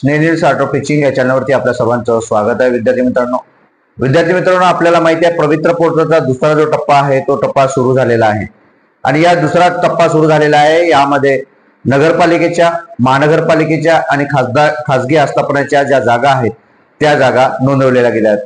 स्नेहिल auto pitching या चॅनलवरती आपल्या सर्वांचं स्वागत आहे. विद्यार्थी मित्रांनो विद्यार्थी मित्रांनो आपल्याला माहिती आहे पवित्र पोर्टलचा दुसरा जो टप्पा आहे तो टप्पा सुरू झालेला आहे. आणि या दुसरा टप्पा सुरू झालेला आहे यामध्ये नगरपालिकेच्या महानगरपालिकेच्या आणि खासदार खासगी आस्थापनाच्या ज्या जागा आहेत त्या जागा नोंदवलेल्या गेल्या आहेत.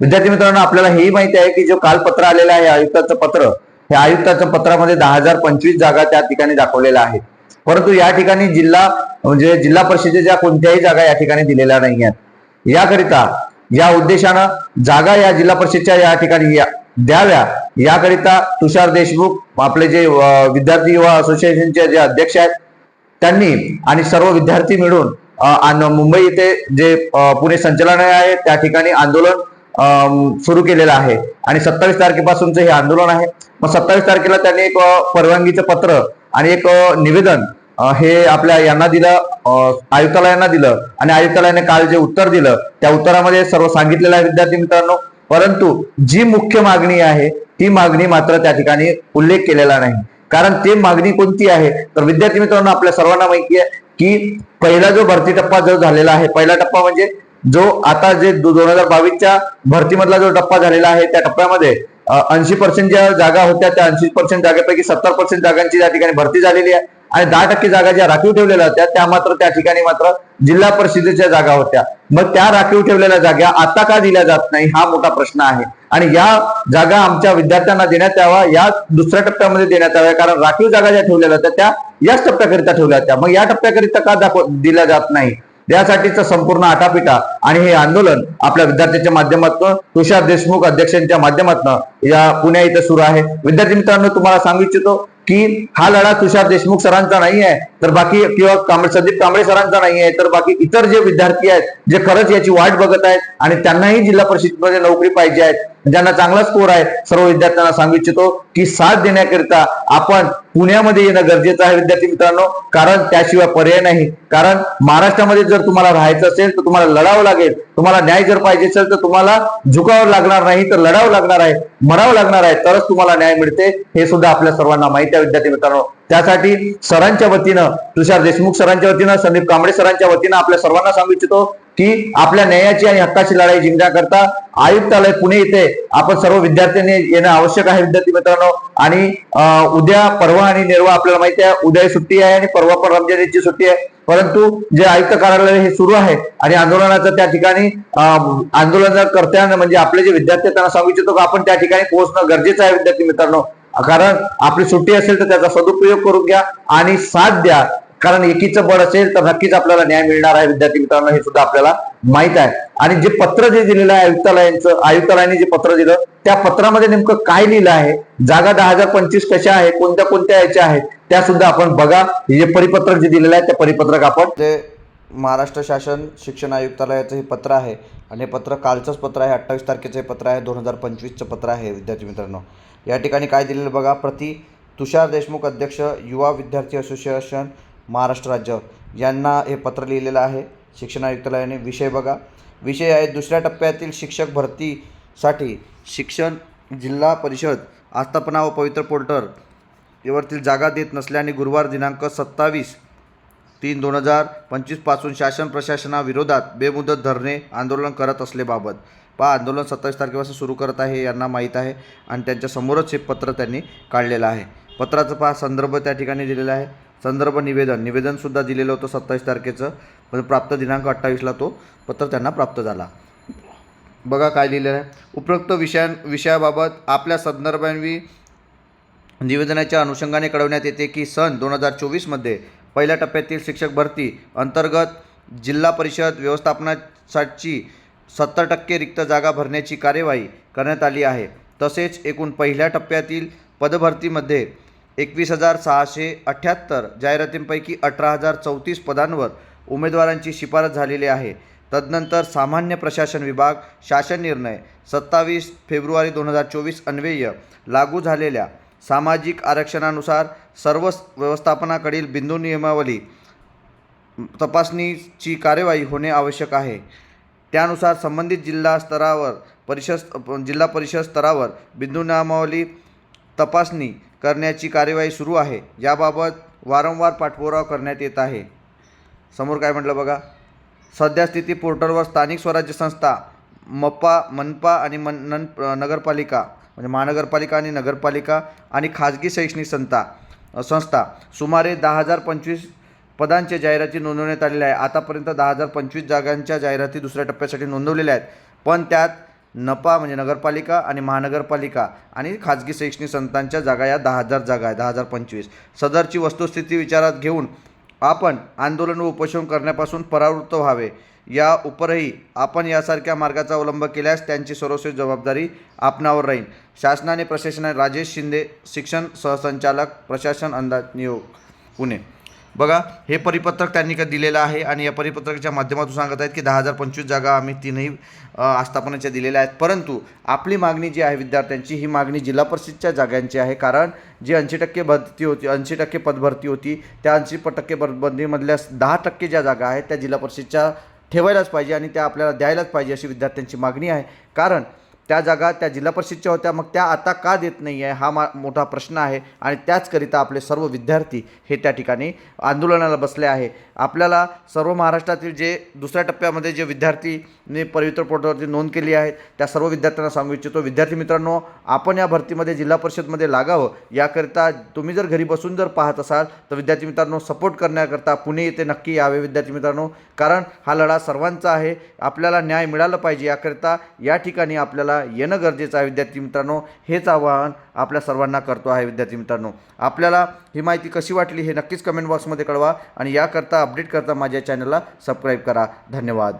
विद्यार्थी मित्रांनो आपल्याला हेही माहिती आहे की जो काल पत्र आलेलं आहे आयुक्ताचं पत्र हे आयुक्ताच्या पत्रामध्ये दहा हजार पंचवीस जागा त्या ठिकाणी दाखवलेल्या आहेत. परंतु या ठिकाणी जिल्हा म्हणजे जिल्हा परिषदेच्या कोणत्याही जागा या ठिकाणी दिलेल्या नाही आहेत याकरिता या उद्देशानं जागा या जिल्हा परिषदच्या या ठिकाणी या- द्याव्या. याकरिता तुषार देशमुख आपले जे विद्यार्थी युवा असोसिएशनचे जे अध्यक्ष आहेत त्यांनी आणि सर्व विद्यार्थी मिळून मुंबई इथे जे पुणे संचालनालय आहे त्या ठिकाणी आंदोलन सुरू केलेलं आहे. आणि सत्तावीस तारखेपासूनचं हे आंदोलन आहे. मग सत्तावीस तारखेला त्यांनी एक परवानगीचं पत्र आणि एक निवेदन हे आपल्या यांना दिलं आयुक्तालयांना दिलं आणि आयुक्तालयाने काल जे उत्तर दिलं त्या उत्तरामध्ये सर्व सांगितलेलं आहे विद्यार्थी मित्रांनो. परंतु जी मुख्य मागणी आहे ती मागणी मात्र त्या ठिकाणी उल्लेख केलेला नाही. कारण ते मागणी कोणती आहे? तर विद्यार्थी मित्रांनो आपल्या सर्वांना माहिती आहे की पहिला जो भरती टप्पा जो झालेला आहे पहिला टप्पा म्हणजे जो आता जे दोन हजार बावीसच्या भरतीमधला जो टप्पा झालेला आहे त्या टप्प्यामध्ये ऐंशी पर्सेंट ज्या जागा होत्या त्या ऐंशी पर्सेंट जागेपैकी सत्तर पर्सेंट जागांची त्या ठिकाणी भरती झालेली आहे. आणि दहा टक्के जागा ज्या राखीव ठेवलेल्या होत्या त्या मात्र त्या ठिकाणी मात्र जिल्हा परिषदेच्या जागा होत्या. मग त्या राखीव ठेवलेल्या जागा आता का दिल्या जात नाही हा मोठा प्रश्न आहे. आणि या जागा आमच्या विद्यार्थ्यांना देण्यात यावा या दुसऱ्या टप्प्यामध्ये देण्यात याव्या कारण राखीव जागा ज्या ठेवलेल्या होत्या त्या याच टप्प्याकरिता ठेवल्या होत्या. मग या टप्प्याकरिता का दाखव दिल्या जात नाही? यासाठीचं संपूर्ण आटापिटा आणि हे आंदोलन आपल्या विद्यार्थ्यांच्या माध्यमातून तुषार देशमुख अध्यक्षांच्या माध्यमातून या पुण्या इथं सुरू आहे. विद्यार्थी मित्रांनो तुम्हाला सांगू इच्छितो की हा लढा तुषार देशमुख सरांचा नाही आहे तर बाकी किंवा कांबळे संदीप कांबळे सरांचा नाही आहे तर बाकी इतर जे विद्यार्थी आहेत जे खरंच याची वाट बघत आहेत आणि त्यांनाही जिल्हा परिषदमध्ये नोकरी पाहिजे आहेत ज्यांना चांगला स्कोर आहे सर्व विद्यार्थ्यांना सांगू इच्छितो की साथ देण्याकरिता आपण पुण्यामध्ये येणं गरजेचं आहे विद्यार्थी मित्रांनो. कारण त्याशिवाय पर्याय नाही. कारण महाराष्ट्रामध्ये जर तुम्हाला राहायचं असेल तर तुम्हाला लढावं लागेल. तुम्हाला न्याय जर पाहिजे असेल तर तुम्हाला झुकावं लागणार नाही तर लढावं लागणार आहे मरावं लागणार आहे तरच तुम्हाला न्याय मिळते. हे सुद्धा आपल्या सर्वांना माहिती आहे विद्यार्थी मित्रांनो. त्यासाठी सरांच्या वतीनं तुषार देशमुख सरांच्या वतीनं संदीप कांबळे सरांच्या वतीनं आपल्या सर्वांना सांगू इच्छितो की आपल्या न्यायाची आणि हक्काची लढाई जिंकण्याकरता आयुक्तालय पुणे येथे आपण सर्व विद्यार्थ्यांनी येणं आवश्यक आहे विद्यार्थी मित्रांनो. आणि उद्या परवा आणि निर्वा आपल्याला माहिती आहे उद्या सुट्टी आहे आणि परवा पण रमजानीची सुट्टी आहे. परंतु जे आयुक्त कार्यालय हे सुरू आहे आणि आंदोलनाचं त्या ठिकाणी अं, आंदोलनकर्त्यांना म्हणजे आपले जे विद्यार्थी त्यांना सांगू इच्छितो की आपण त्या ठिकाणी पोहोचणं गरजेचं आहे विद्यार्थी मित्रांनो. कारण आपली सुट्टी असेल तर त्याचा सदुपयोग करून घ्या आणि साथ द्या. कारण एकीचं बळ असेल तर नक्कीच आपल्याला न्याय मिळणार आहे विद्यार्थी मित्रांनो हे सुद्धा आपल्याला माहीत आहे. आणि जे पत्र जे दिलेलं आहे आयुक्तालयांचं आयुक्तालयाने जे पत्र दिलं त्या पत्रामध्ये नेमकं काय लिहिलं आहे? जागा दहा हजार पंचवीस कशा आहे कोणत्या कोणत्या याच्या आहेत? त्या सुद्धा आपण बघा. हे जे परिपत्रक जे दिलेलं आहे त्या परिपत्रक आपण ते महाराष्ट्र शासन शिक्षण आयुक्तालयाचं हे पत्र आहे आणि हे पत्र कालचंच पत्र आहे अठ्ठावीस तारखेचं हे पत्र आहे दोन हजार पंचवीसचं पत्र आहे विद्यार्थी मित्रांनो. या ठिकाणी काय दिलेलं बघा प्रति तुषार देशमुख अध्यक्ष युवा विद्यार्थी असोसिएशन महाराष्ट्र राज्य. यांना हे पत्र लिहिलेलं आहे. शिक्षण आयुक्तालयाने विषय बघा. विषय आहे दुसऱ्या टप्प्यातील शिक्षक भरतीसाठी शिक्षण जिल्हा परिषद आस्थापना व पवित्र पोर्टल यावरतील जागा देत नसल्याने गुरुवार दिनांक सत्तावीस तीन दोन हजार पंचवीसपासून शासन प्रशासनाविरोधात बेमुदत धरणे आंदोलन करत असलेबाबत पहा आंदोलन सत्तावीस तारखेपासून सुरू करत आहे यांना माहीत आहे आणि त्यांच्यासमोरच हे पत्र त्यांनी काढलेलं आहे. पत्राचं पहा संदर्भ त्या ठिकाणी दिलेला आहे. संदर्भ निवेदन. निवेदनसुद्धा दिलेलं होतं सत्तावीस तारखेचं. म्हणजे प्राप्त दिनांक अठ्ठावीसला तो पत्र त्यांना प्राप्त झाला. बघा काय लिहिलेलं आहे. उपरोक्त विषयां विषयाबाबत आपल्या संदर्भांवी निवेदनाच्या अनुषंगाने कळवण्यात येते की सन दोन हजार चोवीसमध्ये पहिल्या टप्प्यातील शिक्षक भरती अंतर्गत जिल्हा परिषद व्यवस्थापनासाठी सत्तर टक्के रिक्त जागा भरण्याची कार्यवाही करण्यात आली आहे. तसेच एकूण पहिल्या टप्प्यातील पदभरतीमध्ये एकवीस हजार सहाशे अठ्ठ्याहत्तर जाहिरातींपैकी अठरा हजार चौतीस पदांवर उमेदवारांची शिफारस झालेली आहे. तदनंतर सामान्य प्रशासन विभाग शासन निर्णय सत्तावीस फेब्रुवारी दोन हजार चोवीस अन्वय लागू झालेल्या सामाजिक आरक्षणानुसार सर्व व्यवस्थापनाकडील बिंदू नियमावली तपासणीची कार्यवाही होणे आवश्यक आहे. त्यानुसार संबंधित जिल्हा स्तरावर परिषद जिल्हा परिषद स्तरावर बिंदू नियमावली तपासणी करण्याची कार्यवाही सुरू आहे. याबाबत वारंवार पाठपुरावा करण्यात येत आहे. समोर काय म्हटलं बघा? सध्यास्थिती पोर्टलवर स्थानिक स्वराज्य संस्था मप्पा मनपा आणि मन नन नगरपालिका म्हणजे महानगरपालिका आणि नगरपालिका आणि खाजगी शैक्षणिक संस्था संस्था सुमारे दहा हजार पंचवीस पदांच्या जाहिराती नोंदवण्यात आलेल्या आहे आतापर्यंत दहा हजार पंचवीस जागांच्या जाहिराती दुसऱ्या टप्प्यासाठी नोंदवलेल्या आहेत. पण त्यात नपा म्हणजे नगरपालिका आणि महानगरपालिका आणि खाजगी शैक्षणिक संस्थांच्या जागा या दहा हजार जागा आहे दहा हजार पंचवीस. सदरची वस्तुस्थिती विचारात घेऊन आपण आंदोलन व उपोषण करण्यापासून परावृत्त व्हावे. या उपरही आपण यासारख्या मार्गाचा अवलंब केल्यास त्यांची सर्वस्वी जबाबदारी आपणावर राहील. शासनाने प्रशासनाने राजेश शिंदे शिक्षण सहसंचालक प्रशासन अंदाज नियोग पुणे. बघा हे परिपत्रक त्यांनी का दिलेलं आहे आणि या परिपत्रकाच्या माध्यमातून सांगत आहेत की दहा हजार पंचवीस जागा आम्ही तीनही आस्थापनाच्या दिलेल्या आहेत. परंतु आपली मागणी जी आहे विद्यार्थ्यांची ही मागणी जिल्हा परिषदच्या जागांची आहे. कारण जी ऐंशी टक्के भरती होती ऐंशी टक्के पदभरती होती त्या ऐंशी टक्के पदभरतीमधल्या दहा टक्के ज्या जागा आहेत त्या जिल्हा परिषदच्या ठेवायलाच पाहिजे आणि त्या आपल्याला द्यायलाच पाहिजे अशी विद्यार्थ्यांची मागणी आहे. कारण त्या जागा त्या जिल्हा परिषदच्या होत्या. मग त्या आता का देत नाही आहे? हा मा मोठा प्रश्न आहे. आणि त्याचकरिता आपले सर्व विद्यार्थी हे त्या ठिकाणी आंदोलनाला बसले आहे. आपल्याला सर्व महाराष्ट्रातील जे दुसऱ्या टप्प्यामध्ये जे विद्यार्थीने पवित्र पोर्टलवरती नोंद केली आहे त्या सर्व विद्यार्थ्यांना सांगू इच्छितो. विद्यार्थी मित्रांनो आपण या भरतीमध्ये जिल्हा परिषदमध्ये लागावं. याकरिता तुम्ही जर घरी बसून जर पाहत असाल तर विद्यार्थी मित्रांनो सपोर्ट करण्याकरता पुणे येथे नक्की यावे विद्यार्थी मित्रांनो. कारण हा लढा सर्वांचा आहे. आपल्याला न्याय मिळाला पाहिजे. याकरिता या ठिकाणी आपल्याला येणं गरजेचं आहे विद्यार्थी मित्रांनो. हेच आवाहन आपल्या सर्वांना करतो आहे विद्यार्थी मित्रांनो. आपल्याला ही माहिती कशी वाटली हे नक्कीच कमेंट बॉक्समध्ये कळवा आणि याकरता अपडेट करता माझ्या चॅनलला सबस्क्राईब करा. धन्यवाद.